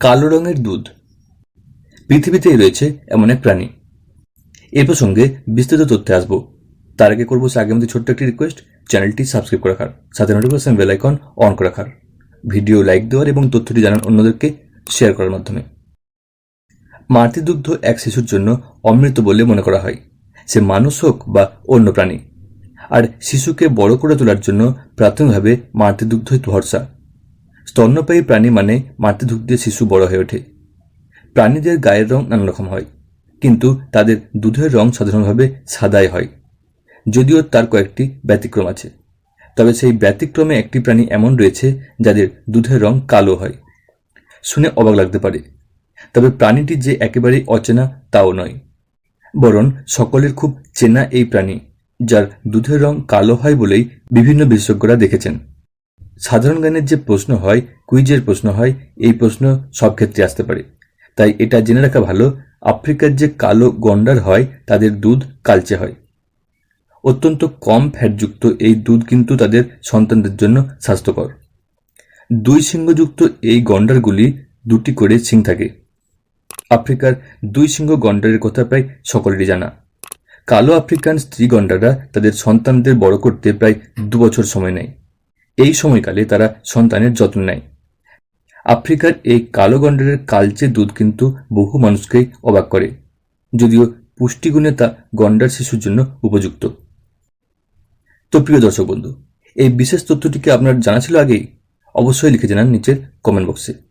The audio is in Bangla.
কালো রঙের দুধ। পৃথিবীতেই রয়েছে এমন এক প্রাণী। এ প্রসঙ্গে বিস্তৃত তথ্যে আসব। তার আগে করব আগে আমাদের ছোট্ট একটি রিকোয়েস্ট চ্যানেলটি সাবস্ক্রাইব করে রাখার। সাথে নোটিফিকেশন বেল আইকন অন করে রাখার। ভিডিও লাইক দেওয়ার এবং তথ্যটি জানান অন্যদেরকে শেয়ার করার মাধ্যমে। মাতৃদুগ্ধ এক শিশুর জন্য অমৃত বলে মনে করা হয়। সে মানুষ হোক বা অন্য প্রাণী। আর শিশুকে বড় করে তোলার জন্য প্রাথমিকভাবে মাতৃদুগ্ধই ভরসা। স্তন্যপায়ী প্রাণী মানে মাতৃদুগ্ধে শিশু বড় হয়ে ওঠে। প্রাণীদের গায়ের রং নানা রকম হয়, কিন্তু তাদের দুধের রং সাধারণভাবে সাদাই হয়, যদিও তার কয়েকটি ব্যতিক্রম আছে। তবে সেই ব্যতিক্রমে একটি প্রাণী এমন রয়েছে যাদের দুধের রং কালো হয়। শুনে অবাক লাগতে পারে, তবে প্রাণীটি যে একেবারেই অচেনা তাও নয়, বরং সকলের খুব চেনা এই প্রাণী, যার দুধের রং কালো হয় বলেই বিভিন্ন বিশেষজ্ঞরা দেখেছেন। সাধারণ জ্ঞানের যে প্রশ্ন হয়, কুইজের প্রশ্ন হয়, এই প্রশ্ন সব ক্ষেত্রে আসতে পারে। তাই এটা জেনে রাখা ভালো, আফ্রিকার যে কালো গন্ডার হয়, তাদের দুধ কালচে হয়। অত্যন্ত কম ফ্যাটযুক্ত এই দুধ কিন্তু তাদের সন্তানদের জন্য স্বাস্থ্যকর। দুই সিংহযুক্ত এই গন্ডারগুলি দুটি করে সিং থাকে। আফ্রিকার দুই সিংহ গন্ডারের কথা প্রায় সকলেরই জানা। কালো আফ্রিকান স্ত্রী গন্ডাররা তাদের সন্তানদের বড় করতে প্রায় দু বছর সময় নেয়। এই সময়কালে তারা সন্তানের যত্ন নেয়। আফ্রিকার এই কালো গন্ডারের কালচে দুধ কিন্তু বহু মানুষকেই অবাক করে। যদিও পুষ্টিগুণে তা গন্ডার শিশুর জন্য উপযুক্ত। তো প্রিয় দর্শক বন্ধু, এই বিশেষ তথ্যটিকে আপনার জানা ছিল আগেই? অবশ্যই লিখে জানান নিচের কমেন্ট বক্সে